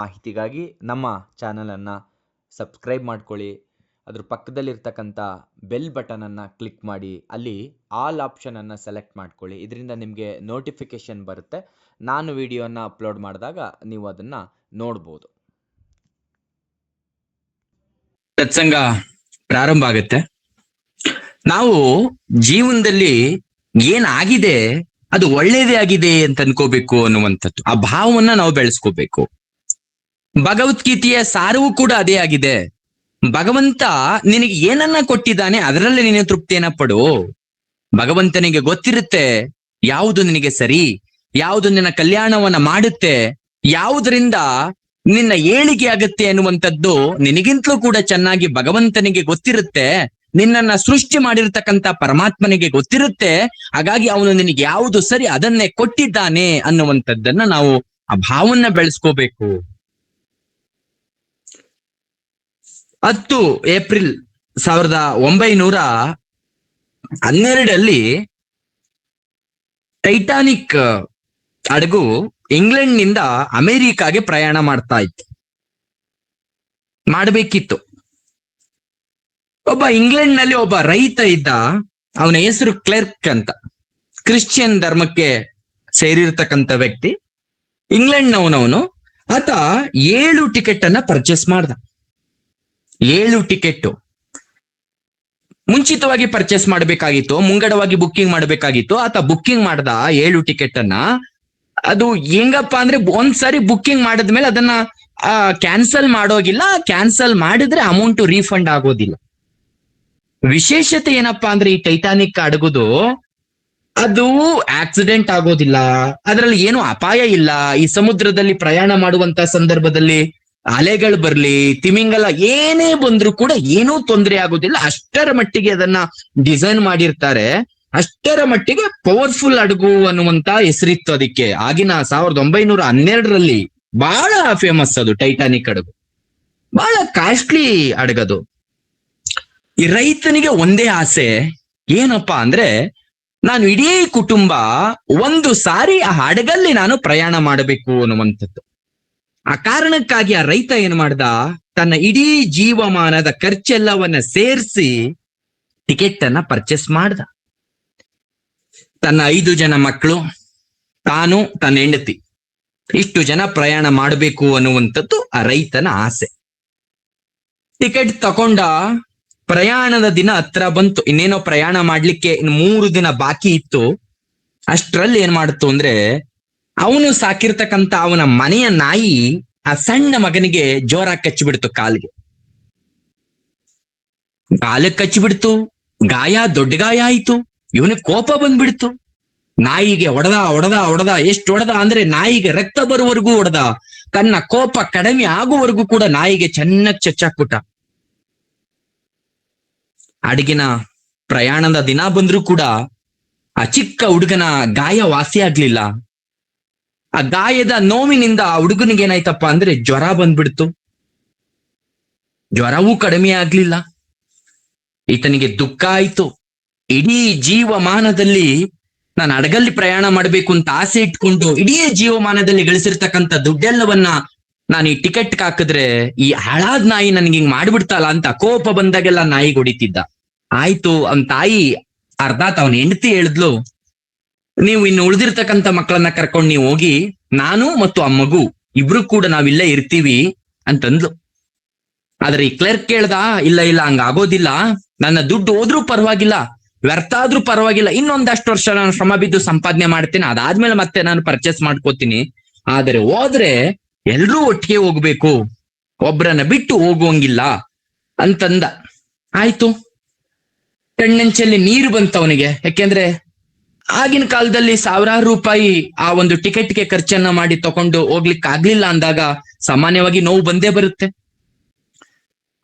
ಮಾಹಿತಿಗಾಗಿ ನಮ್ಮ ಚಾನಲನ್ನು ಸಬ್ಸ್ಕ್ರೈಬ್ ಮಾಡ್ಕೊಳ್ಳಿ. ಅದ್ರ ಪಕ್ಕದಲ್ಲಿರ್ತಕ್ಕಂಥ ಬೆಲ್ ಬಟನನ್ನು ಕ್ಲಿಕ್ ಮಾಡಿ. ಅಲ್ಲಿ ಆಲ್ ಆಪ್ಷನನ್ನು ಸೆಲೆಕ್ಟ್ ಮಾಡ್ಕೊಳ್ಳಿ. ಇದರಿಂದ ನಿಮಗೆ ನೋಟಿಫಿಕೇಷನ್ ಬರುತ್ತೆ. ನಾನು ವಿಡಿಯೋನ ಅಪ್ಲೋಡ್ ಮಾಡಿದಾಗ ನೀವು ಅದನ್ನು ನೋಡ್ಬೋದು. ಸತ್ಸಂಗ ಪ್ರಾರಂಭ ಆಗುತ್ತೆ. ನಾವು ಜೀವನದಲ್ಲಿ ಏನಾಗಿದೆ ಅದು ಒಳ್ಳೇದೇ ಆಗಿದೆ ಅಂತ ಅನ್ಕೋಬೇಕು ಅನ್ನುವಂಥದ್ದು. ಆ ಭಾವವನ್ನ ನಾವು ಬೆಳೆಸ್ಕೋಬೇಕು. ಭಗವದ್ಗೀತೆಯ ಸಾರವೂ ಕೂಡ ಅದೇ ಆಗಿದೆ. ಭಗವಂತ ನಿನಗೆ ಏನನ್ನ ಕೊಟ್ಟಿದ್ದಾನೆ ಅದರಲ್ಲಿ ನೀನು ತೃಪ್ತಿಯನ್ನ ಪಡು. ಭಗವಂತನಿಗೆ ಗೊತ್ತಿರುತ್ತೆ ಯಾವುದು ನಿನಗೆ ಸರಿ, ಯಾವುದು ನಿನ್ನ ಕಲ್ಯಾಣವನ್ನ ಮಾಡುತ್ತೆ, ಯಾವುದರಿಂದ ನಿನ್ನ ಏಳಿಗೆ ಆಗತ್ತೆ ಅನ್ನುವಂಥದ್ದು ನಿನಗಿಂತಲೂ ಕೂಡ ಚೆನ್ನಾಗಿ ಭಗವಂತನಿಗೆ ಗೊತ್ತಿರುತ್ತೆ. ನಿನ್ನನ್ನ ಸೃಷ್ಟಿ ಮಾಡಿರ್ತಕ್ಕಂಥ ಪರಮಾತ್ಮನಿಗೆ ಗೊತ್ತಿರುತ್ತೆ. ಹಾಗಾಗಿ ಅವನು ನಿನಗೆ ಯಾವುದು ಸರಿ ಅದನ್ನೇ ಕೊಟ್ಟಿದ್ದಾನೆ ಅನ್ನುವಂಥದ್ದನ್ನ ನಾವು ಆ ಭಾವನ್ನ ಬೆಳೆಸ್ಕೋಬೇಕು. ಹತ್ತು ಏಪ್ರಿಲ್ ಸಾವಿರದ ಒಂಬೈನೂರ ಹನ್ನೆರಡಲ್ಲಿ ಟೈಟಾನಿಕ್ ಹಡಗು ಇಂಗ್ಲೆಂಡ್ನಿಂದ ಅಮೆರಿಕಾಗೆ ಪ್ರಯಾಣ ಮಾಡ್ತಾ ಇತ್ತು. ಮಾಡಬೇಕಿತ್ತು. ಒಬ್ಬ ಇಂಗ್ಲೆಂಡ್ನಲ್ಲಿ ಒಬ್ಬ ರೈತ ಇದ್ದ, ಅವನ ಹೆಸರು ಕ್ಲರ್ಕ್ ಅಂತ. ಕ್ರಿಶ್ಚಿಯನ್ ಧರ್ಮಕ್ಕೆ ಸೇರಿರ್ತಕ್ಕಂಥ ವ್ಯಕ್ತಿ. ಇಂಗ್ಲೆಂಡ್ ನವನವನು ಆತ ಏಳು ಟಿಕೆಟ್ ಅನ್ನ ಪರ್ಚೇಸ್ ಮಾಡ್ದ. ಏಳು ಟಿಕೆಟ್. ಮುಂಚಿತವಾಗಿ ಪರ್ಚೇಸ್ ಮಾಡಬೇಕಾಗಿತ್ತು, ಮುಂಗಡವಾಗಿ ಬುಕ್ಕಿಂಗ್ ಮಾಡಬೇಕಾಗಿತ್ತು, ಆತ ಬುಕ್ಕಿಂಗ್ ಮಾಡ್ದ ಏಳು ಟಿಕೆಟ್ ಅನ್ನ ಅದು ಹೆಂಗಪ್ಪ ಅಂದ್ರೆ ಒಂದ್ಸರಿ ಬುಕ್ಕಿಂಗ್ ಮಾಡಿದ್ಮೇಲೆ ಅದನ್ನ ಕ್ಯಾನ್ಸಲ್ ಮಾಡೋಗಿಲ್ಲ, ಕ್ಯಾನ್ಸಲ್ ಮಾಡಿದ್ರೆ ಅಮೌಂಟ್ ರೀಫಂಡ್ ಆಗೋದಿಲ್ಲ. ವಿಶೇಷತೆ ಏನಪ್ಪಾ ಅಂದ್ರೆ ಈ ಟೈಟಾನಿಕ್ ಅಡಗುದು, ಅದು ಆಕ್ಸಿಡೆಂಟ್ ಆಗೋದಿಲ್ಲ, ಅದರಲ್ಲಿ ಏನು ಅಪಾಯ ಇಲ್ಲ, ಈ ಸಮುದ್ರದಲ್ಲಿ ಪ್ರಯಾಣ ಮಾಡುವಂತ ಸಂದರ್ಭದಲ್ಲಿ ಅಲೆಗಳು ಬರ್ಲಿ, ತಿಮಿಂಗಲ ಏನೇ ಬಂದ್ರು ಕೂಡ ಏನೂ ತೊಂದರೆ ಆಗೋದಿಲ್ಲ. ಅಷ್ಟರ ಮಟ್ಟಿಗೆ ಅದನ್ನ ಡಿಸೈನ್ ಮಾಡಿರ್ತಾರೆ. ಅಷ್ಟರ ಮಟ್ಟಿಗೆ ಪವರ್ಫುಲ್ ಹಡಗು ಅನ್ನುವಂತ ಹೆಸರಿತ್ತು ಅದಕ್ಕೆ. ಆಗಿನ ಸಾವಿರದ ಒಂಬೈನೂರ ಹನ್ನೆರಡರಲ್ಲಿ ಬಹಳ ಫೇಮಸ್ ಅದು ಟೈಟಾನಿಕ್ ಹಡಗು. ಬಹಳ ಕಾಸ್ಟ್ಲಿ ಹಡಗದು. ಈ ರೈತನಿಗೆ ಒಂದೇ ಆಸೆ, ಏನಪ್ಪಾ ಅಂದ್ರೆ ನಾನು ಇಡೀ ಕುಟುಂಬ ಒಂದು ಸಾರಿ ಆ ಹಡಗಲ್ಲಿ ನಾನು ಪ್ರಯಾಣ ಮಾಡಬೇಕು ಅನ್ನುವಂಥದ್ದು. ಆ ಕಾರಣಕ್ಕಾಗಿ ಆ ರೈತ ಏನ್ ಮಾಡ್ದ? ತನ್ನ ಇಡೀ ಜೀವಮಾನದ ಖರ್ಚೆಲ್ಲವನ್ನ ಸೇರಿಸಿ ಟಿಕೆಟ್ ಅನ್ನ ಪರ್ಚೇಸ್ ಮಾಡ್ದ. ತನ್ನ ಐದು ಜನ ಮಕ್ಕಳು ತಾನು ತನ್ನ ಹೆಂಡತಿ. ಇಷ್ಟು ಜನ ಪ್ರಯಾಣ ಮಾಡಬೇಕು ಅನ್ನುವಂಥದ್ದು ಆ ರೈತನ ಆಸೆ. ಟಿಕೆಟ್ ತಕೊಂಡ ಪ್ರಯಾಣದ ದಿನ ಹತ್ರ ಬಂತು. ಇನ್ನೇನೋ ಪ್ರಯಾಣ ಮಾಡ್ಲಿಕ್ಕೆ ಇನ್ನು ಮೂರು ದಿನ ಬಾಕಿ ಇತ್ತು. ಅಷ್ಟರಲ್ಲಿ ಏನ್ ಮಾಡ್ತು ಅಂದ್ರೆ ಅವನು ಸಾಕಿರ್ತಕ್ಕಂತ ಅವನ ಮನೆಯ ನಾಯಿ ಆ ಸಣ್ಣ ಮಗನಿಗೆ ಜೋರಾಗಿ ಕಚ್ಚಿಬಿಡ್ತು ಕಾಲಿಗೆ. ಕಾಲಕ್ಕೆ ಕಚ್ಚಿಬಿಡ್ತು, ಗಾಯ ದೊಡ್ಡ ಗಾಯ ಆಯ್ತು, ಇವನಿಗೆ ಕೋಪ ಬಂದ್ಬಿಡ್ತು. ನಾಯಿಗೆ ಹೊಡೆದ ಹೊಡೆದ ಹೊಡೆದ ಎಷ್ಟು ಹೊಡೆದ ಅಂದ್ರೆ ನಾಯಿಗೆ ರಕ್ತ ಬರುವವರೆಗೂ ಹೊಡೆದ ತನ್ನ ಕೋಪ ಕಡಿಮೆ ಆಗುವವರೆಗೂ ಕೂಡ ನಾಯಿಗೆ ಚೆನ್ನಾಗಿ ಚಚ್ಚಾಕ್ಬಿಟ್ಟ. ಅಡಿಗಿನ ಪ್ರಯಾಣದ ದಿನ ಬಂದ್ರೂ ಕೂಡ ಆ ಚಿಕ್ಕ ಹುಡುಗನ ಗಾಯ ವಾಸಿ ಆಗ್ಲಿಲ್ಲ ಆ ಗಾಯದ ನೋವಿನಿಂದ ಆ ಹುಡುಗನಿಗೆ ಏನಾಯ್ತಪ್ಪ ಅಂದ್ರೆ ಜ್ವರ ಬಂದ್ಬಿಡ್ತು. ಜ್ವರವೂ ಕಡಿಮೆ ಆಗ್ಲಿಲ್ಲ. ಈತನಿಗೆ ದುಃಖ ಆಯ್ತು. ಇಡೀ ಜೀವಮಾನದಲ್ಲಿ ನಾನು ಹಡಗಲ್ಲಿ ಪ್ರಯಾಣ ಮಾಡಬೇಕು ಅಂತ ಆಸೆ ಇಟ್ಕೊಂಡು ಇಡೀ ಜೀವಮಾನದಲ್ಲಿ ಗಳಿಸಿರ್ತಕ್ಕಂಥ ದುಡ್ಡೆಲ್ಲವನ್ನ ನಾನು ಈ ಟಿಕೆಟ್ ಹಾಕಿದ್ರೆ ಈ ಹಾಳಾದ್ ನಾಯಿ ನನಗೆ ಹಿಂಗ್ ಮಾಡ್ಬಿಡ್ತಲ್ಲ ಅಂತ ಕೋಪ ಬಂದಾಗೆಲ್ಲ ನಾಯಿ ಹೊಡಿತಿದ್ದ. ಆಯ್ತು, ಅವನ್ ತಾಯಿ ಅರ್ಧಾತ್ ಅವನ್ ಹೆಂಡತಿ ಹೇಳಿದ್ಲು ನೀವು ಇನ್ನು ಉಳಿದಿರ್ತಕ್ಕಂಥ ಮಕ್ಕಳನ್ನ ಕರ್ಕೊಂಡು ನೀವು ಹೋಗಿ ನಾನು ಮತ್ತು ಆ ಮಗು ಇಬ್ರು ಕೂಡ ನಾವಿಲ್ಲೇ ಇರ್ತೀವಿ ಅಂತಂದ್ಲು. ಆದ್ರೆ ಈ ಕ್ಲರ್ಕ್ ಕೇಳ್ದ, ಇಲ್ಲ ಇಲ್ಲ, ಹಂಗ ಆಗೋದಿಲ್ಲ. ನನ್ನ ದುಡ್ಡು ಹೋದ್ರೂ ಪರವಾಗಿಲ್ಲ, ವ್ಯರ್ಥ ಆದ್ರೂ ಪರವಾಗಿಲ್ಲ. ಇನ್ನೊಂದಷ್ಟು ವರ್ಷ ನಾನು ಶ್ರಮ ಬಿದ್ದು ಸಂಪಾದನೆ ಮಾಡ್ತೀನಿ. ಅದಾದ್ಮೇಲೆ ಮತ್ತೆ ನಾನು ಪರ್ಚೇಸ್ ಮಾಡ್ಕೋತೀನಿ. ಆದರೆ ಹೋದ್ರೆ ಎಲ್ರೂ ಒಟ್ಟಿಗೆ ಹೋಗ್ಬೇಕು. ಒಬ್ರನ್ನ ಬಿಟ್ಟು ಹೋಗುವಂಗಿಲ್ಲ ಅಂತಂದ. ಆಯ್ತು. ಕಣ್ಣಂಚಲ್ಲಿ ನೀರು ಬಂತ ಅವನಿಗೆ. ಯಾಕೆಂದ್ರೆ ಆಗಿನ ಕಾಲದಲ್ಲಿ ಸಾವಿರಾರು ರೂಪಾಯಿ ಆ ಒಂದು ಟಿಕೆಟ್ಗೆ ಖರ್ಚನ್ನ ಮಾಡಿ ತಕೊಂಡು ಹೋಗ್ಲಿಕ್ಕೆ ಆಗ್ಲಿಲ್ಲ ಅಂದಾಗ ಸಾಮಾನ್ಯವಾಗಿ ನೋವು ಬಂದೇ ಬರುತ್ತೆ.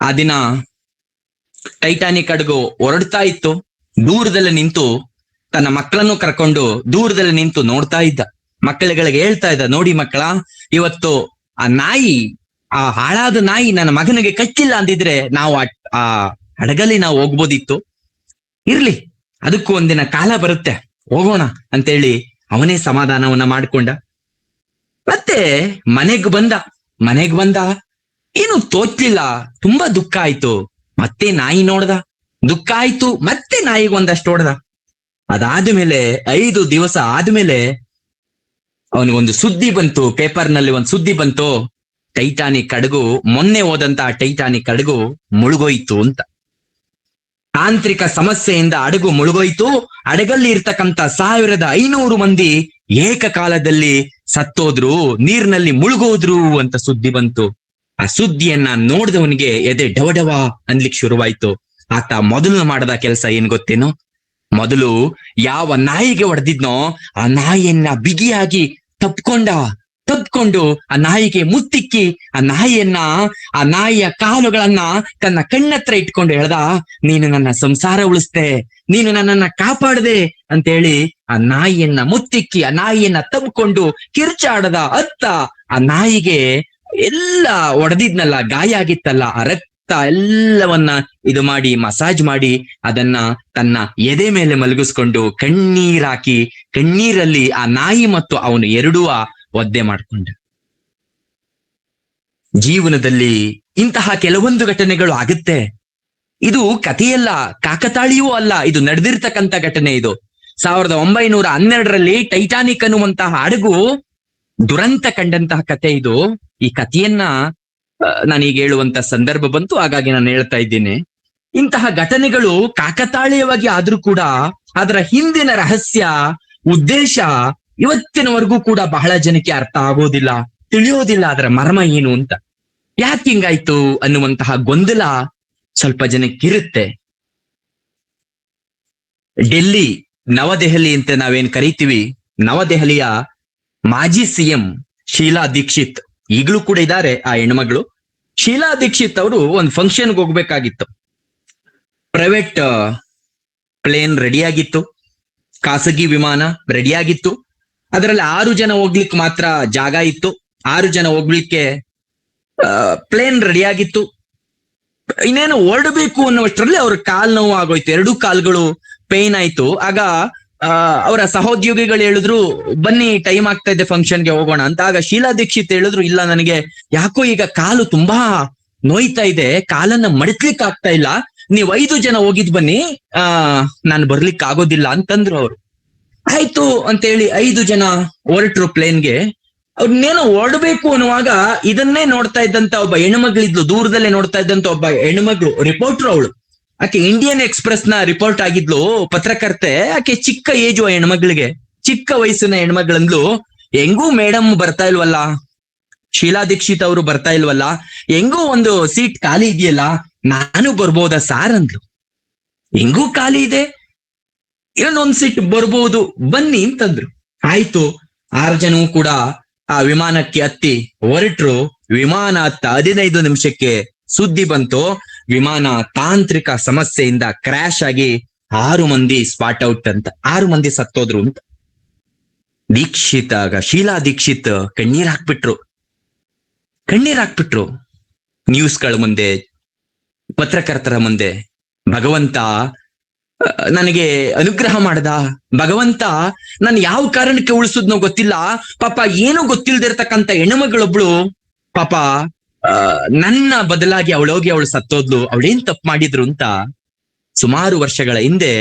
ಆ ದಿನ ಟೈಟಾನಿಕ್ ಅಡುಗು ಹೊರಡ್ತಾ ಇತ್ತು. ದೂರದಲ್ಲಿ ನಿಂತು ತನ್ನ ಮಕ್ಕಳನ್ನು ಕರ್ಕೊಂಡು ದೂರದಲ್ಲಿ ನಿಂತು ನೋಡ್ತಾ ಇದ್ದ. ಮಕ್ಕಳುಗಳಿಗೆ ಹೇಳ್ತಾ ಇದ್ದ, ನೋಡಿ ಮಕ್ಕಳ, ಇವತ್ತು ಆ ನಾಯಿ, ಆ ಹಾಳಾದ ನಾಯಿ ನನ್ನ ಮಗನಿಗೆ ಕಚ್ಚಿಲ್ಲ ಅಂದಿದ್ರೆ ನಾವು ಆ- ಆ ಹಡಗಲ್ಲಿ ನಾವು ಹೋಗ್ಬೋದಿತ್ತು. ಇರ್ಲಿ, ಅದಕ್ಕೂ ಒಂದಿನ ಕಾಲ ಬರುತ್ತೆ. ಹೋಗೋಣ ಅಂತೇಳಿ ಅವನೇ ಸಮಾಧಾನವನ್ನ ಮಾಡ್ಕೊಂಡ. ಮತ್ತೆ ಮನೆಗ್ ಬಂದ. ಮನೆಗ್ ಬಂದ. ಏನು ತೋಚ್ಲಿಲ್ಲ. ತುಂಬಾ ದುಃಖ ಆಯ್ತು. ಮತ್ತೆ ನಾಯಿ ನೋಡ್ದ. ದುಃಖ ಆಯ್ತು. ಮತ್ತೆ ನಾಯಿಗೆ ಒಂದಷ್ಟು ಹೊಡ್ದ. ಅದಾದ್ಮೇಲೆ ಐದು ದಿವಸ ಆದ್ಮೇಲೆ ಅವನಿಗೊಂದು ಸುದ್ದಿ ಬಂತು. ಪೇಪರ್ನಲ್ಲಿ ಒಂದು ಸುದ್ದಿ ಬಂತು. ಟೈಟಾನಿಕ್ ಹಡಗು ಮೊನ್ನೆ ಹೋದಂತ ಟೈಟಾನಿಕ್ ಹಡಗು ಮುಳುಗೋಯ್ತು ಅಂತ. ತಾಂತ್ರಿಕ ಸಮಸ್ಯೆಯಿಂದ ಹಡಗು ಮುಳುಗೋಯ್ತು. ಹಡಗಲ್ಲಿ ಇರ್ತಕ್ಕಂತ ಸಾವಿರದ ಐನೂರು ಮಂದಿ ಏಕಕಾಲದಲ್ಲಿ ಸತ್ತೋದ್ರು, ನೀರಿನಲ್ಲಿ ಮುಳುಗೋದ್ರು ಅಂತ ಸುದ್ದಿ ಬಂತು. ಆ ಸುದ್ದಿಯನ್ನ ನೋಡಿದವನಿಗೆ ಎದೆ ಡವಡವ ಅನ್ಲಿಕ್ ಶುರುವಾಯ್ತು. ಆತ ಮೊದಲು ಮಾಡದ ಕೆಲಸ ಏನ್ ಗೊತ್ತೇನು? ಮೊದಲು ಯಾವ ನಾಯಿಗೆ ಹೊಡೆದಿದ್ನೋ ಆ ನಾಯಿಯನ್ನ ಬಿಗಿಯಾಗಿ ತಪ್ಕೊಂಡ. ತಪ್ಕೊಂಡು ಆ ನಾಯಿಗೆ ಮುತ್ತಿಕ್ಕಿ ಆ ನಾಯಿಯನ್ನ, ಆ ನಾಯಿಯ ಕಾಲುಗಳನ್ನ ತನ್ನ ಕಣ್ಣತ್ರ ಇಟ್ಕೊಂಡು ಹೇಳ್ದ, ನೀನು ನನ್ನ ಸಂಸಾರ ಉಳಿಸ್ದೆ, ನೀನು ನನ್ನನ್ನ ಕಾಪಾಡದೆ ಅಂತೇಳಿ ಆ ನಾಯಿಯನ್ನ ಮುತ್ತಿಕ್ಕಿ, ಆ ನಾಯಿಯನ್ನ ತಬ್ಕೊಂಡು ಕಿರ್ಚಾಡದ ಅತ್ತ ಆ ನಾಯಿಗೆ ಎಲ್ಲ ಒಡೆದಿದ್ನಲ್ಲ, ಗಾಯ ಆಗಿತ್ತಲ್ಲ, ಆ ರಕ್ತ ಎಲ್ಲವನ್ನ ಇದು ಮಾಡಿ, ಮಸಾಜ್ ಮಾಡಿ, ಅದನ್ನ ತನ್ನ ಎದೆ ಮೇಲೆ ಮಲಗಿಸ್ಕೊಂಡು ಕಣ್ಣೀರಾಕಿ ಕಣ್ಣೀರಲ್ಲಿ ಆ ನಾಯಿ ಮತ್ತು ಅವನು ಎರಡೂ ಒದ್ದೆ ಮಾಡಿಕೊಂಡ. ಜೀವನದಲ್ಲಿ ಇಂತಹ ಕೆಲವೊಂದು ಘಟನೆಗಳು ಆಗುತ್ತೆ. ಇದು ಕಥೆಯಲ್ಲ ಕಾಕತಾಳಿಯೂ ಅಲ್ಲ, ಇದು ನಡೆದಿರ್ತಕ್ಕಂಥ ಘಟನೆ ಇದು. ಸಾವಿರದ ಒಂಬೈನೂರ ಹನ್ನೆರಡರಲ್ಲಿ ಟೈಟಾನಿಕ್ ಅನ್ನುವಂತಹ ಹಡಗು ದುರಂತ ಕಂಡಂತಹ ಕತೆ ಇದು. ಈ ಕಥೆಯನ್ನ ನಾನೀಗ ಹೇಳುವಂತ ಸಂದರ್ಭ ಬಂತು, ಹಾಗಾಗಿ ನಾನು ಹೇಳ್ತಾ ಇದ್ದೀನಿ. ಇಂತಹ ಘಟನೆಗಳು ಕಾಕತಾಳೀಯವಾಗಿ ಆದ್ರೂ ಕೂಡ ಅದರ ಹಿಂದಿನ ರಹಸ್ಯ, ಉದ್ದೇಶ ಇವತ್ತಿನವರೆಗೂ ಕೂಡ ಬಹಳ ಜನಕ್ಕೆ ಅರ್ಥ ಆಗೋದಿಲ್ಲ, ತಿಳಿಯೋದಿಲ್ಲ ಅದರ ಮರ್ಮ ಏನು ಅಂತ. ಯಾಕೆ ಹಿಂಗಾಯ್ತು ಅನ್ನುವಂತಹ ಗೊಂದಲ ಸ್ವಲ್ಪ ಜನಕ್ಕಿರುತ್ತೆ. ಡೆಲ್ಲಿ, ನವದೆಹಲಿ ಅಂತ ನಾವೇನ್ ಕರಿತೀವಿ, ನವದೆಹಲಿಯ ಮಾಜಿ ಸಿಎಂ ಶೀಲಾ ದೀಕ್ಷಿತ್ ಈಗಲೂ ಕೂಡ ಇದ್ದಾರೆ, ಆ ಹೆಣ್ಮಗಳು. ಶೀಲಾ ದೀಕ್ಷಿತ್ ಅವರು ಒಂದು ಫಂಕ್ಷನ್ಗೆ ಹೋಗ್ಬೇಕಾಗಿತ್ತು. ಪ್ರೈವೇಟ್ ಪ್ಲೇನ್ ರೆಡಿಯಾಗಿತ್ತು ಖಾಸಗಿ ವಿಮಾನ ರೆಡಿಯಾಗಿತ್ತು ಅದರಲ್ಲಿ ಆರು ಜನ ಹೋಗ್ಲಿಕ್ಕೆ ಮಾತ್ರ ಜಾಗ ಇತ್ತು. ಆರು ಜನ ಹೋಗ್ಲಿಕ್ಕೆ ಪ್ಲೇನ್ ರೆಡಿ ಆಗಿತ್ತು. ಇನ್ನೇನು ಓಡಬೇಕು ಅನ್ನುವಷ್ಟರಲ್ಲಿ ಅವ್ರ ಕಾಲ್ ನೋವು ಆಗೋಯ್ತು. ಎರಡು ಕಾಲ್ಗಳು ಪೇನ್ ಆಯ್ತು. ಆಗ ಅವರ ಸಹೋದ್ಯೋಗಿಗಳು ಹೇಳಿದ್ರು, ಬನ್ನಿ ಟೈಮ್ ಆಗ್ತಾ ಇದೆ ಫಂಕ್ಷನ್ಗೆ ಹೋಗೋಣ ಅಂತ. ಆಗ ಶೀಲಾ ದೀಕ್ಷಿತ್ ಹೇಳಿದ್ರು, ಇಲ್ಲ ನನಗೆ ಯಾಕೋ ಈಗ ಕಾಲು ತುಂಬಾ ನೋಯ್ತಾ ಇದೆ, ಕಾಲನ್ನ ಮಡಿಸ್ಲಿಕ್ಕೆ ಆಗ್ತಾ ಇಲ್ಲ. ನೀವ್ ಐದು ಜನ ಹೋಗಿದ್ ಬನ್ನಿ, ಆ, ನಾನು ಬರ್ಲಿಕ್ಕೆ ಆಗೋದಿಲ್ಲ ಅಂತಂದ್ರು ಅವ್ರು. ಆಯ್ತು ಅಂತೇಳಿ ಐದು ಜನ ಹೊರಟ್ರು ಪ್ಲೇನ್ಗೆ ಅವ್ರನ್ನೇನೋ ಓಡಬೇಕು ಅನ್ನುವಾಗ ಇದನ್ನೇ ನೋಡ್ತಾ ಇದ್ದಂತ ಒಬ್ಬ ಹೆಣ್ಮಗಳಿದ್ಲು, ದೂರದಲ್ಲೇ ನೋಡ್ತಾ ಇದ್ದಂತ ಒಬ್ಬ ಹೆಣ್ಮಗಳು ರಿಪೋರ್ಟರ್ ಅವಳು. ಆಕೆ ಇಂಡಿಯನ್ ಎಕ್ಸ್ಪ್ರೆಸ್ನ ರಿಪೋರ್ಟ್ ಆಗಿದ್ಲು, ಪತ್ರಕರ್ತೆ. ಆಕೆ ಚಿಕ್ಕ ಏಜು ಆ ಹೆಣ್ಮಗಳಿಗೆ. ಚಿಕ್ಕ ವಯಸ್ಸಿನ ಹೆಣ್ಮಗಳಂದ್ಲು, ಹೆಂಗೂ ಮೇಡಮ್ ಬರ್ತಾ ಇಲ್ವಲ್ಲ? ಶೀಲಾ ದೀಕ್ಷಿತ್ ಅವರು ಬರ್ತಾ ಇಲ್ವಲ್ಲ? ಹೆಂಗೂ ಒಂದು ಸೀಟ್ ಖಾಲಿ ಇದೆಯಲ್ಲ? ನಾನು ಬರ್ಬೋದಾ ಸಾರ್? ಅಂದ್ಲು. ಹೆಂಗೂ ಖಾಲಿ ಇದೆ? ಇನ್ನೊಂದ್ ಸೀಟ್ ಬರ್ಬೋದು, ಬನ್ನಿ ಅಂತಂದ್ರು. ಆಯ್ತು ಆರು ಜನವು ಕೂಡ ಆ ವಿಮಾನಕ್ಕೆ ಹತ್ತಿ ಹೊರಟ್ರು. ವಿಮಾನ ಹತ್ತ ಹದಿನೈದು ನಿಮಿಷಕ್ಕೆ ಸುದ್ದಿ ಬಂತು. ವಿಮಾನ ತಾಂತ್ರಿಕ ಸಮಸ್ಯೆಯಿಂದ ಕ್ರ್ಯಾಶ್ ಆಗಿ ಆರು ಮಂದಿ ಸ್ಪಾಟ್ ಔಟ್ ಅಂತ, ಆರು ಮಂದಿ ಸತ್ತೋದ್ರು ಅಂತ. ದೀಕ್ಷಿತ್ ಆಗ, ಶೀಲಾ ದೀಕ್ಷಿತ್ ಕಣ್ಣೀರ್ ಹಾಕ್ಬಿಟ್ರು. ಕಣ್ಣೀರ್ ಹಾಕ್ಬಿಟ್ರು. ನ್ಯೂಸ್ಗಳ ಮುಂದೆ, ಪತ್ರಕರ್ತರ ಮುಂದೆ, ಭಗವಂತ ನನಗೆ ಅನುಗ್ರಹ ಮಾಡ್ದ. ಭಗವಂತ ನಾನು ಯಾವ ಕಾರಣಕ್ಕೆ ಉಳಿಸುದ್ನೋ ಗೊತ್ತಿಲ್ಲ. ಪಾಪ ಏನೂ ಗೊತ್ತಿಲ್ದಿರ್ತಕ್ಕಂಥ ಹೆಣ್ಮಗಳೊಬ್ಳು, ಪಾಪ ನನ್ನ ಬದಲಾಗಿ ಅವಳೋಗಿ ಅವಳು ಸತ್ತೋದ್ಲು. ಅವಳೇನ್ ತಪ್ಪು ಮಾಡಿದ್ರು ಅಂತ ಸುಮಾರು ವರ್ಷಗಳ ಹಿಂದೆ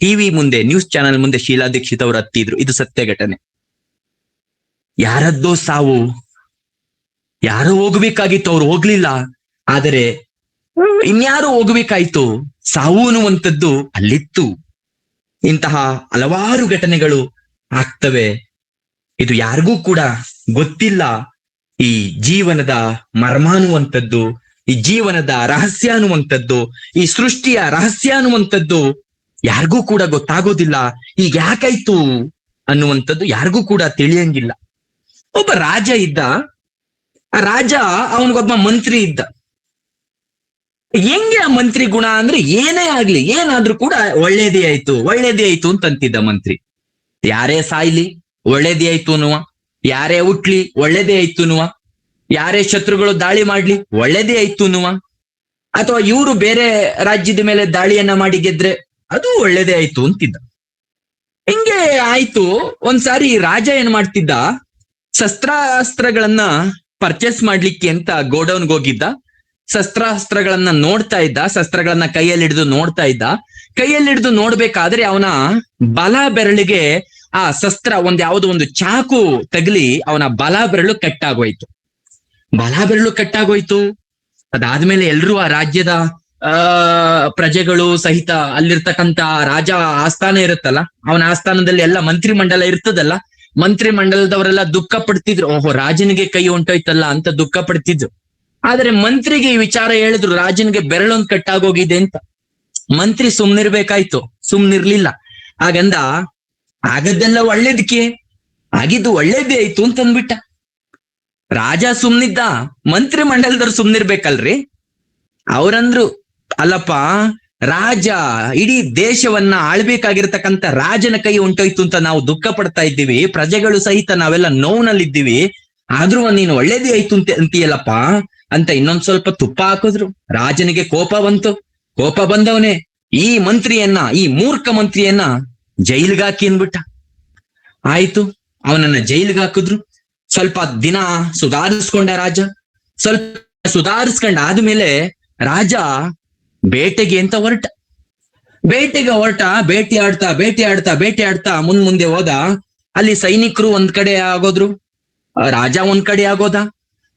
ಟಿವಿ ಮುಂದೆ, ನ್ಯೂಸ್ ಚಾನೆಲ್ ಮುಂದೆ ಶೀಲಾ ದೀಕ್ಷಿತ್ ಅವರು ಹತ್ತಿದ್ರು. ಇದು ಸತ್ಯ ಘಟನೆ. ಯಾರದ್ದೋ ಸಾವು. ಯಾರು ಹೋಗ್ಬೇಕಾಗಿತ್ತು, ಅವ್ರು ಹೋಗ್ಲಿಲ್ಲ. ಆದರೆ ಇನ್ಯಾರು ಹೋಗಬೇಕಾಯ್ತು? ಸಾವು ಅನ್ನುವಂಥದ್ದು ಅಲ್ಲಿತ್ತು. ಇಂತಹ ಹಲವಾರು ಘಟನೆಗಳು ಆಗ್ತವೆ. ಇದು ಯಾರಿಗೂ ಕೂಡ ಗೊತ್ತಿಲ್ಲ. ಈ ಜೀವನದ ಮರ್ಮ ಅನ್ನುವಂಥದ್ದು ಈ ಜೀವನದ ರಹಸ್ಯ ಅನ್ನುವಂಥದ್ದು ಈ ಸೃಷ್ಟಿಯ ರಹಸ್ಯ ಅನ್ನುವಂಥದ್ದು ಯಾರಿಗೂ ಕೂಡ ಗೊತ್ತಾಗೋದಿಲ್ಲ. ಈಗ ಯಾಕಾಯ್ತು ಅನ್ನುವಂಥದ್ದು ಯಾರಿಗೂ ಕೂಡ ತಿಳಿಯಂಗಿಲ್ಲ. ಒಬ್ಬ ರಾಜ ಇದ್ದ. ಆ ರಾಜ ಅವನಿಗೊಬ್ಬ ಮಂತ್ರಿ ಇದ್ದ. ಹೆಂಗೆ ಆ ಮಂತ್ರಿ ಗುಣ ಅಂದ್ರೆ ಏನೇ ಆಗ್ಲಿ, ಏನಾದ್ರೂ ಕೂಡ ಒಳ್ಳೇದೇ ಆಯ್ತು ಒಳ್ಳೇದೇ ಆಯ್ತು ಅಂತ ಅಂತಿದ್ದ ಮಂತ್ರಿ. ಯಾರೇ ಸಾಯ್ಲಿ, ಒಳ್ಳೇದೇ ಆಯ್ತು ಅನ್ನುವ. ಯಾರೇ ಹುಟ್ಲಿ, ಒಳ್ಳೇದೇ ಆಯ್ತು ಅನ್ನುವ. ಯಾರೇ ಶತ್ರುಗಳು ದಾಳಿ ಮಾಡ್ಲಿ, ಒಳ್ಳೇದೇ ಆಯ್ತು ಅನ್ನುವ. ಅಥವಾ ಇವರು ಬೇರೆ ರಾಜ್ಯದ ಮೇಲೆ ದಾಳಿಯನ್ನ ಮಾಡಿ ಗೆದ್ರೆ ಅದು ಒಳ್ಳೇದೇ ಆಯ್ತು ಅಂತಿದ್ದ. ಹಿಂಗೆ ಆಯ್ತು? ಒಂದ್ಸಾರಿ ರಾಜ ಏನ್ ಮಾಡ್ತಿದ್ದ? ಶಸ್ತ್ರಾಸ್ತ್ರಗಳನ್ನ ಪರ್ಚೇಸ್ ಮಾಡ್ಲಿಕ್ಕೆ ಅಂತ ಗೋಡೌನ್ಗೆ ಹೋಗಿದ್ದ. ಶಸ್ತ್ರಾಸ್ತ್ರಗಳನ್ನ ನೋಡ್ತಾ ಇದ್ದ, ಶಸ್ತ್ರಗಳನ್ನ ಕೈಯಲ್ಲಿ ಹಿಡಿದು ನೋಡ್ತಾ ಇದ್ದ. ಕೈಯಲ್ಲಿ ಹಿಡಿದು ನೋಡ್ಬೇಕಾದ್ರೆ ಅವನ ಬಲ ಬೆರಳಿಗೆ ಆ ಶಸ್ತ್ರ ಒಂದ್ ಯಾವ್ದೋ ಒಂದು ಚಾಕು ತಗಲಿ ಅವನ ಬಲ ಬೆರಳು ಕಟ್ಟಾಗೋಯ್ತು. ಬಲ ಬೆರಳು ಕಟ್ಟಾಗೋಯ್ತು. ಅದಾದ್ಮೇಲೆ ಎಲ್ರೂ ಆ ರಾಜ್ಯದ ಪ್ರಜೆಗಳು ಸಹಿತ ಅಲ್ಲಿರ್ತಕ್ಕಂತ ರಾಜ ಆಸ್ಥಾನ ಇರುತ್ತಲ್ಲ, ಅವನ ಆಸ್ಥಾನದಲ್ಲಿ ಎಲ್ಲ ಮಂತ್ರಿ ಮಂಡಲ ಇರ್ತದಲ್ಲ ಮಂತ್ರಿ ಮಂಡಲದವರೆಲ್ಲ ದುಃಖ ಪಡ್ತಿದ್ರು. ಓಹೋ, ರಾಜನಿಗೆ ಕೈ ಹೊಂಟೋಯ್ತಲ್ಲ ಅಂತ ದುಃಖ ಪಡ್ತಿದ್ರು. ಆದ್ರೆ ಮಂತ್ರಿಗೆ ಈ ವಿಚಾರ ಹೇಳಿದ್ರು, ರಾಜನಿಗೆ ಬೆರಳೊಂದ್ ಕಟ್ಟಾಗೋಗಿದೆ ಅಂತ. ಮಂತ್ರಿ ಸುಮ್ನಿರ್ಬೇಕಾಯ್ತು, ಸುಮ್ನಿರ್ಲಿಲ್ಲ. ಹಾಗಂದ, ಆಗದ್ದೆಲ್ಲ ಒಳ್ಳೇದಕ್ಕೆ? ಆಗಿದ್ದು ಒಳ್ಳೇದೇ ಆಯ್ತು ಅಂತ ಅಂದ್ಬಿಟ್ಟ ರಾಜ ಸುಮ್ನಿದ್ದ, ಮಂತ್ರಿ ಮಂಡಲದವ್ರು ಸುಮ್ನಿರ್ಬೇಕಲ್ರಿ? ಅವ್ರಂದ್ರು, ಅಲ್ಲಪ್ಪ, ರಾಜ ಇಡೀ ದೇಶವನ್ನ ಆಳ್ಬೇಕಾಗಿರ್ತಕ್ಕಂಥ ರಾಜನ ಕೈ ಉಂಟೋಯ್ತು ಅಂತ ನಾವು ದುಃಖ ಪಡ್ತಾ ಇದ್ದೀವಿ. ಪ್ರಜೆಗಳು ಸಹಿತ ನಾವೆಲ್ಲ ನೋವಿನಲ್ಲಿದ್ದೀವಿ. ಆದ್ರೂ ನೀನು ಒಳ್ಳೇದೇ ಆಯ್ತು ಅಂತ ಅಂತೀಯಲ್ಲಪ್ಪ? ಅಂತ ಇನ್ನೊಂದ್ ಸ್ವಲ್ಪ ತುಪ್ಪ ಹಾಕಿದ್ರು. ರಾಜನಿಗೆ ಕೋಪ ಬಂತು. ಕೋಪ ಬಂದವನೇ ಈ ಮಂತ್ರಿಯನ್ನ, ಈ ಮೂರ್ಖ ಮಂತ್ರಿಯನ್ನ ಜೈಲ್ಗಾಕಿ ಅಂದ್ಬಿಟ್ಟ. ಆಯ್ತು, ಅವನನ್ನ ಜೈಲ್ಗೆ ಹಾಕಿದ್ರು. ಸ್ವಲ್ಪ ದಿನ ಸುಧಾರಿಸ್ಕೊಂಡ ರಾಜ. ಸ್ವಲ್ಪ ಸುಧಾರಿಸ್ಕೊಂಡ ಆದ್ಮೇಲೆ ರಾಜ ಬೇಟೆಗೆ ಅಂತ ಹೊರಟ. ಬೇಟೆಗೆ ಹೊರಟ, ಬೇಟೆ ಆಡ್ತಾ ಬೇಟೆ ಆಡ್ತಾ ಬೇಟೆ ಆಡ್ತಾ ಮುಂದ್ ಮುಂದೆ ಹೋದ. ಅಲ್ಲಿ ಸೈನಿಕರು ಒಂದ್ ಕಡೆ ಆಗೋದ್ರು. ರಾಜ ಒಂದ್ ಕಡೆ ಆಗೋದ.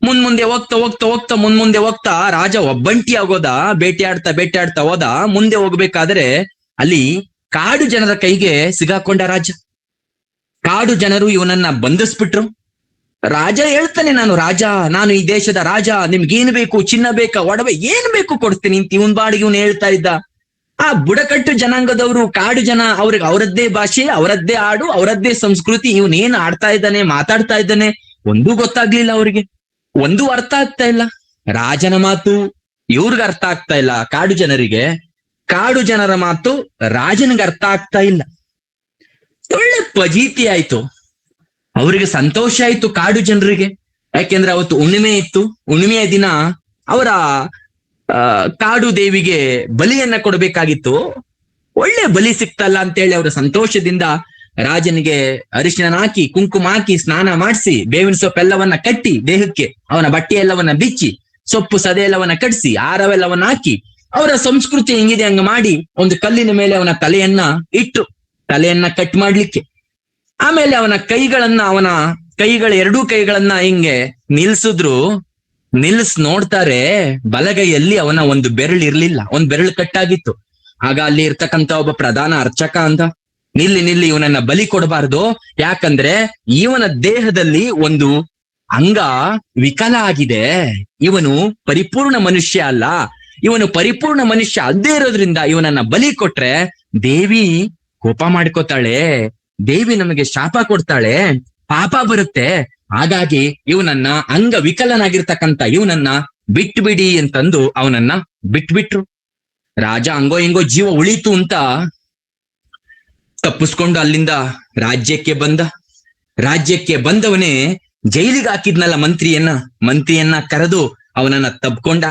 ಮುಂದ್ ಮುಂದೆ ಹೋಗ್ತಾ ಹೋಗ್ತಾ ಹೋಗ್ತಾ ಮುಂದ್ ಮುಂದೆ ಹೋಗ್ತಾ ರಾಜ ಒಬ್ಬಂಟಿ ಆಗೋದ ಬೇಟೆ ಆಡ್ತಾ ಬೇಟೆ ಆಡ್ತಾ ಹೋದ, ಮುಂದೆ ಹೋಗ್ಬೇಕಾದ್ರೆ ಅಲ್ಲಿ ಕಾಡು ಜನರ ಕೈಗೆ ಸಿಗಾಕೊಂಡ ರಾಜ. ಕಾಡು ಜನರು ಇವನನ್ನ ಬಂಧಿಸ್ಬಿಟ್ರು. ರಾಜ ಹೇಳ್ತಾನೆ ನಾನು, ರಾಜ, ನಾನು ಈ ದೇಶದ ರಾಜ, ನಿಮ್ಗೇನ್ ಬೇಕು? ಚಿನ್ನ ಬೇಕಾ? ಒಡವೆ ಏನ್ ಬೇಕು ಕೊಡ್ತೀನಿ? ಅಂತ ಇವನ್ ಬಾಡಿಗೆ ಇವನ್ ಹೇಳ್ತಾ ಇದ್ದ. ಆ ಬುಡಕಟ್ಟು ಜನಾಂಗದವರು, ಕಾಡು ಜನ, ಅವ್ರಿಗೆ ಅವರದ್ದೇ ಭಾಷೆ, ಅವರದ್ದೇ ಹಾಡು, ಅವರದ್ದೇ ಸಂಸ್ಕೃತಿ, ಇವನೇನ್ ಆಡ್ತಾ ಇದ್ದಾನೆ, ಮಾತಾಡ್ತಾ ಇದ್ದಾನೆ, ಒಂದೂ ಗೊತ್ತಾಗ್ಲಿಲ್ಲ ಅವ್ರಿಗೆ. ಒಂದೂ ಅರ್ಥ ಆಗ್ತಾ ಇಲ್ಲ. ರಾಜನ ಮಾತು ಇವ್ರಿಗೆ ಅರ್ಥ ಆಗ್ತಾ ಇಲ್ಲ. ಕಾಡು ಜನರಿಗೆ, ಕಾಡು ಜನರ ಮಾತು ರಾಜನಿಗೆ ಅರ್ಥ ಆಗ್ತಾ ಇಲ್ಲ. ಒಳ್ಳೆ ಪ್ರಜೀತಿ ಆಯ್ತು. ಅವರಿಗೆ ಸಂತೋಷ ಆಯ್ತು ಕಾಡು ಜನರಿಗೆ. ಯಾಕೆಂದ್ರೆ ಅವತ್ತು ಹುಣ್ಣಿಮೆ ಇತ್ತು. ಹುಣ್ಣಿಮೆಯ ದಿನ ಅವರ ಕಾಡು ದೇವಿಗೆ ಬಲಿಯನ್ನ ಕೊಡಬೇಕಾಗಿತ್ತು. ಒಳ್ಳೆ ಬಲಿ ಸಿಕ್ತಲ್ಲ ಅಂತೇಳಿ ಅವರ ಸಂತೋಷದಿಂದ ರಾಜನಿಗೆ ಅರಿಶಿನ ಹಾಕಿ, ಕುಂಕುಮ ಹಾಕಿ, ಸ್ನಾನ ಮಾಡಿಸಿ, ಬೇವಿನ ಸೊಪ್ಪೆಲ್ಲವನ್ನ ಕಟ್ಟಿ ದೇಹಕ್ಕೆ, ಅವನ ಬಟ್ಟೆ ಎಲ್ಲವನ್ನ ಬಿಚ್ಚಿ, ಸೊಪ್ಪು ಸದೆ ಎಲ್ಲವನ್ನ ಕಟ್ಸಿ ಆರವೆಲ್ಲವನ್ನ ಹಾಕಿ, ಅವರ ಸಂಸ್ಕೃತಿ ಹೆಂಗಿದೆ ಹಂಗ ಮಾಡಿ, ಒಂದು ಕಲ್ಲಿನ ಮೇಲೆ ಅವನ ತಲೆಯನ್ನ ಇಟ್ಟು, ತಲೆಯನ್ನ ಕಟ್ ಮಾಡ್ಲಿಕ್ಕೆ. ಆಮೇಲೆ ಅವನ ಕೈಗಳನ್ನ, ಅವನ ಕೈಗಳ ಎರಡೂ ಕೈಗಳನ್ನ ಹಿಂಗೆ ನಿಲ್ಸಿದ್ರು, ನಿಲ್ಸ್ ನೋಡ್ತಾರೆ, ಬಲಗೈಯಲ್ಲಿ ಅವನ ಒಂದು ಬೆರಳು ಇರ್ಲಿಲ್ಲ ಒಂದ್ ಬೆರಳು ಕಟ್ಟಾಗಿತ್ತು ಆಗ ಅಲ್ಲಿ ಇರ್ತಕ್ಕಂತ ಒಬ್ಬ ಪ್ರಧಾನ ಅರ್ಚಕ ಅಂತ ನಿಲ್ಲಿ ನಿಲ್ಲಿ ಇವನನ್ನ ಬಲಿ ಕೊಡಬಾರ್ದು. ಯಾಕಂದ್ರೆ ಇವನ ದೇಹದಲ್ಲಿ ಒಂದು ಅಂಗ ವಿಕಲ ಆಗಿದೆ ಇವನು ಪರಿಪೂರ್ಣ ಮನುಷ್ಯ ಅಲ್ಲ. ಇವನು ಪರಿಪೂರ್ಣ ಮನುಷ್ಯ ಅಲ್ಲದೆ ಇರೋದ್ರಿಂದ ಇವನನ್ನ ಬಲಿ ಕೊಟ್ರೆ ದೇವಿ ಕೋಪ ಮಾಡ್ಕೋತಾಳೆ. ದೇವಿ ನಮಗೆ ಶಾಪ ಕೊಡ್ತಾಳೆ. ಪಾಪ ಬರುತ್ತೆ. ಹಾಗಾಗಿ ಇವನನ್ನ ಅಂಗ ವಿಕಲನಾಗಿರ್ತಕ್ಕಂಥ ಇವನನ್ನ ಬಿಟ್ಬಿಡಿ ಅಂತಂದು ಅವನನ್ನ ಬಿಟ್ಬಿಟ್ರು. ರಾಜ ಹಂಗೋ ಹಿಂಗೋ ಜೀವ ಉಳಿತು ಅಂತ ತಪ್ಪಿಸ್ಕೊಂಡು ಅಲ್ಲಿಂದ ರಾಜ್ಯಕ್ಕೆ ಬಂದ. ರಾಜ್ಯಕ್ಕೆ ಬಂದವನೇ ಜೈಲಿಗೆ ಹಾಕಿದ್ನಲ್ಲ ಮಂತ್ರಿಯನ್ನ. ಮಂತ್ರಿಯನ್ನ ಕರೆದು ಅವನನ್ನ ತಬ್ಕೊಂಡ.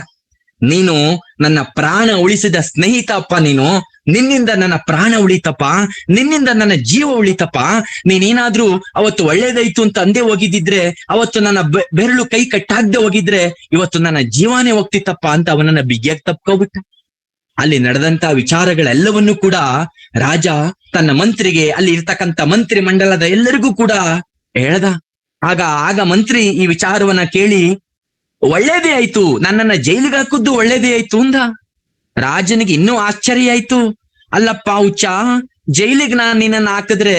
ನೀನು ನನ್ನ ಪ್ರಾಣ ಉಳಿಸಿದ ಸ್ನೇಹಿತಪ್ಪ ನೀನು. ನಿನ್ನಿಂದ ನನ್ನ ಪ್ರಾಣ ಉಳಿತಪ್ಪ. ನಿನ್ನಿಂದ ನನ್ನ ಜೀವ ಉಳಿತಪ್ಪ. ನೀನೇನಾದ್ರೂ ಅವತ್ತು ಒಳ್ಳೇದಾಯ್ತು ಅಂತ ಅಂದೇ ಹೋಗಿದ್ದಿದ್ರೆ, ಅವತ್ತು ನನ್ನ ಬೆರಳು ಕೈ ಕಟ್ಟಾಗ್ದೆ ಹೋಗಿದ್ರೆ ಇವತ್ತು ನನ್ನ ಜೀವನೇ ಹೋಗ್ತಿತ್ತಪ್ಪ ಅಂತ ಅವನನ್ನ ಬಿಗಿಯಾಗಿ ತಪ್ಕೋಬಿಟ್ಟ ಅಲ್ಲಿ ನಡೆದಂತ ವಿಚಾರಗಳೆಲ್ಲವನ್ನೂ ಕೂಡ ರಾಜ ತನ್ನ ಮಂತ್ರಿಗೆ, ಅಲ್ಲಿ ಇರ್ತಕ್ಕಂತ ಮಂತ್ರಿ ಮಂಡಲದ ಎಲ್ಲರಿಗೂ ಕೂಡ ಹೇಳ್ದ. ಆಗ ಆಗ ಮಂತ್ರಿ ಈ ವಿಚಾರವನ್ನ ಕೇಳಿ, ಒಳ್ಳೇದೇ ಆಯ್ತು, ನನ್ನನ್ನ ಜೈಲಿಗೆ ಹಾಕುದ್ದು ಒಳ್ಳೇದೇ ಆಯ್ತು ಅಂದ. ರಾಜನಿಗೆ ಇನ್ನೂ ಆಶ್ಚರ್ಯ ಆಯ್ತು. ಅಲ್ಲಪ್ಪ, ಹುಚ್ಚ, ಜೈಲಿಗೆ ನಾನ್ ನಿನ್ನನ್ನ ಹಾಕಿದ್ರೆ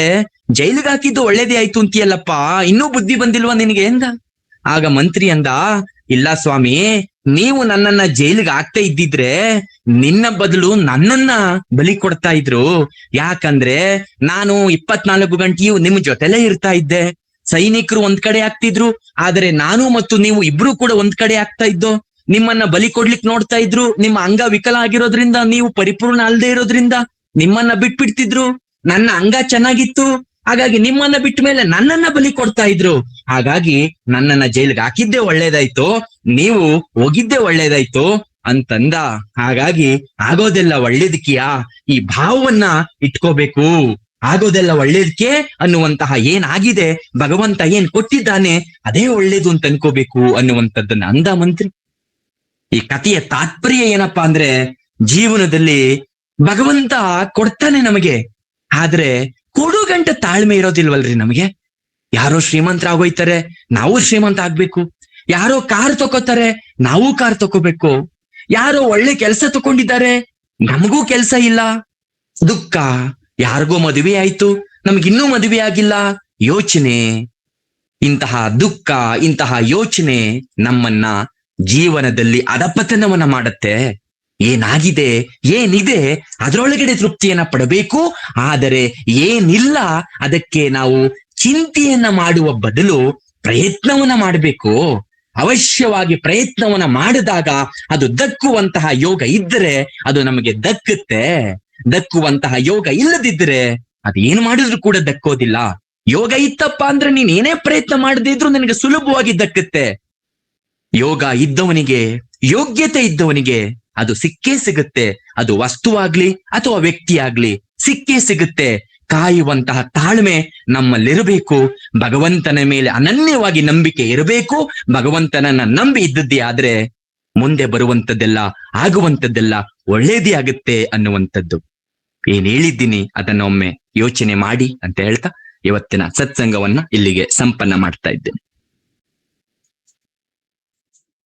ಜೈಲಿಗೆ ಹಾಕಿದ್ದು ಒಳ್ಳೇದೇ ಆಯ್ತು ಅಂತೀಯಲ್ಲಪ್ಪ, ಇನ್ನೂ ಬುದ್ಧಿ ಬಂದಿಲ್ವಾ ನಿನಗೆ ಎಂದ ಆಗ ಮಂತ್ರಿ ಅಂದ ಇಲ್ಲ ಸ್ವಾಮಿ, ನೀವು ನನ್ನನ್ನ ಜೈಲಿಗೆ ಹಾಕ್ತಾ ಇದ್ದಿದ್ರೆ ನಿನ್ನ ಬದಲು ನನ್ನನ್ನ ಬಲಿ ಕೊಡ್ತಾ ಇದ್ರು. ಯಾಕಂದ್ರೆ ನಾನು ಇಪ್ಪತ್ನಾಲ್ಕು ಗಂಟೆಯು ನಿಮ್ ಜೊತೆಲೇ ಇರ್ತಾ ಇದ್ದೆ. ಸೈನಿಕರು ಒಂದ್ ಕಡೆ ಆಗ್ತಿದ್ರು, ಆದ್ರೆ ನಾನು ಮತ್ತು ನೀವು ಇಬ್ರು ಕೂಡ ಒಂದ್ ಕಡೆ ಆಗ್ತಾ ಇದ್ದು. ನಿಮ್ಮನ್ನ ಬಲಿ ಕೊಡ್ಲಿಕ್ ನೋಡ್ತಾ ಇದ್ರು, ನಿಮ್ಮ ಅಂಗ ವಿಕಲ ಆಗಿರೋದ್ರಿಂದ, ನೀವು ಪರಿಪೂರ್ಣ ಅಲ್ಲದೆ ಇರೋದ್ರಿಂದ ನಿಮ್ಮನ್ನ ಬಿಟ್ಬಿಡ್ತಿದ್ರು. ನನ್ನ ಅಂಗ ಚೆನ್ನಾಗಿತ್ತು ಹಾಗಾಗಿ ನಿಮ್ಮನ್ನ ಬಿಟ್ಟ ಮೇಲೆ ನನ್ನನ್ನ ಬಲಿ ಕೊಡ್ತಾ ಇದ್ರು. ಹಾಗಾಗಿ ನನ್ನನ್ನ ಜೈಲಿಗೆ ಹಾಕಿದ್ದೆ ಒಳ್ಳೇದಾಯ್ತು, ನೀವು ಹೋಗಿದ್ದೆ ಒಳ್ಳೇದಾಯ್ತು ಅಂತಂದ. ಹಾಗಾಗಿ ಆಗೋದೆಲ್ಲ ಒಳ್ಳೇದಕ್ಕಿಯಾ? ಈ ಭಾವವನ್ನ ಇಟ್ಕೋಬೇಕು. ಆಗೋದೆಲ್ಲ ಒಳ್ಳೇದಕ್ಕೆ ಅನ್ನುವಂತಹ ಏನಾಗಿದೆ? ಭಗವಂತ ಏನ್ ಕೊಟ್ಟಿದ್ದಾನೆ? ಅದೇ ಒಳ್ಳೇದು ಅಂತ ಅನ್ಕೋಬೇಕು ಅನ್ನುವಂಥದ್ದನ್ನ ಅಂದ ಮಂತ್ರಿ. ಈ ಕಥೆಯ ತಾತ್ಪರ್ಯ ಏನಪ್ಪಾ ಅಂದ್ರೆ, ಜೀವನದಲ್ಲಿ ಭಗವಂತ ಕೊಡ್ತಾನೆ ನಮಗೆ. ಆದ್ರೆ ಕೊಡು ಗಂಟ ತಾಳ್ಮೆ ಇರೋದಿಲ್ವಲ್ರಿ ನಮಗೆ? ಯಾರೋ ಶ್ರೀಮಂತರಾಗೋಯ್ತಾರೆ ನಾವು ಶ್ರೀಮಂತ ಆಗ್ಬೇಕು. ಯಾರೋ ಕಾರ್ ತಗೋತಾರೆ ನಾವು ಕಾರ್ ತಗೋಬೇಕು ಯಾರೋ ಒಳ್ಳೆ ಕೆಲಸ ತಕೊಂಡಿದ್ದಾರೆ ನಮಗೂ ಕೆಲಸ ಇಲ್ಲ. ದುಃಖ, ಯಾರಿಗೋ ಮದುವೆ ಆಯ್ತು, ನಮಗಿನ್ನೂ ಮದುವೆ ಆಗಿಲ್ಲ. ಯೋಚನೆ. ಇಂತಹ ದುಃಖ, ಇಂತಹ ಯೋಚನೆ ನಮ್ಮನ್ನ ಜೀವನದಲ್ಲಿ ಅಧಪತನವನ್ನ ಮಾಡತ್ತೆ. ಏನಾಗಿದೆ? ಏನಿದೆ? ಅದರೊಳಗಡೆ ತೃಪ್ತಿಯನ್ನ ಪಡಬೇಕು. ಆದರೆ ಏನಿಲ್ಲ, ಅದಕ್ಕೆ ನಾವು ಚಿಂತೆಯನ್ನ ಮಾಡುವ ಬದಲು ಪ್ರಯತ್ನವನ್ನ ಮಾಡಬೇಕು. ಅವಶ್ಯವಾಗಿ ಪ್ರಯತ್ನವನ್ನ ಮಾಡಿದಾಗ ಅದು ದಕ್ಕುವಂತಹ ಯೋಗ ಇದ್ದರೆ ಅದು ನಮಗೆ ದಕ್ಕುತ್ತೆ. ದಕ್ಕುವಂತಹ ಯೋಗ ಇಲ್ಲದಿದ್ದರೆ ಅದು ಏನು ಮಾಡಿದ್ರು ಕೂಡ ದಕ್ಕೋದಿಲ್ಲ. ಯೋಗ ಇತ್ತಪ್ಪ ಅಂದ್ರೆ ನೀನ್ ಏನೇ ಪ್ರಯತ್ನ ಮಾಡದೇ ಇದ್ರೂ ನಿನಗೆ ಸುಲಭವಾಗಿ ದಕ್ಕುತ್ತೆ. ಯೋಗ ಇದ್ದವನಿಗೆ ಯೋಗ್ಯತೆ ಇದ್ದವನಿಗೆ ಅದು ಸಿಕ್ಕೇ ಸಿಗುತ್ತೆ. ಅದು ವಸ್ತುವಾಗ್ಲಿ ಅಥವಾ ವ್ಯಕ್ತಿ ಆಗ್ಲಿ ಸಿಕ್ಕೇ ಸಿಗುತ್ತೆ. ಕಾಯುವಂತಹ ತಾಳ್ಮೆ ನಮ್ಮಲ್ಲಿರಬೇಕು. ಭಗವಂತನ ಮೇಲೆ ಅನನ್ಯವಾಗಿ ನಂಬಿಕೆ ಇರಬೇಕು. ಭಗವಂತನನ್ನ ನಂಬಿ ಇದ್ದದ್ದೇ ಆದ್ರೆ ಮುಂದೆ ಬರುವಂತದ್ದೆಲ್ಲ ಆಗುವಂತದ್ದೆಲ್ಲ ಒಳ್ಳೇದೇ ಆಗುತ್ತೆ ಅನ್ನುವಂಥದ್ದು. ಏನ್ ಹೇಳಿದ್ದೀನಿ ಅದನ್ನ ಒಮ್ಮೆ ಯೋಚನೆ ಮಾಡಿ ಅಂತ ಹೇಳ್ತಾ ಇವತ್ತಿನ ಸತ್ಸಂಗವನ್ನ ಇಲ್ಲಿಗೆ ಸಂಪನ್ನ ಮಾಡ್ತಾ ಇದ್ದೇನೆ.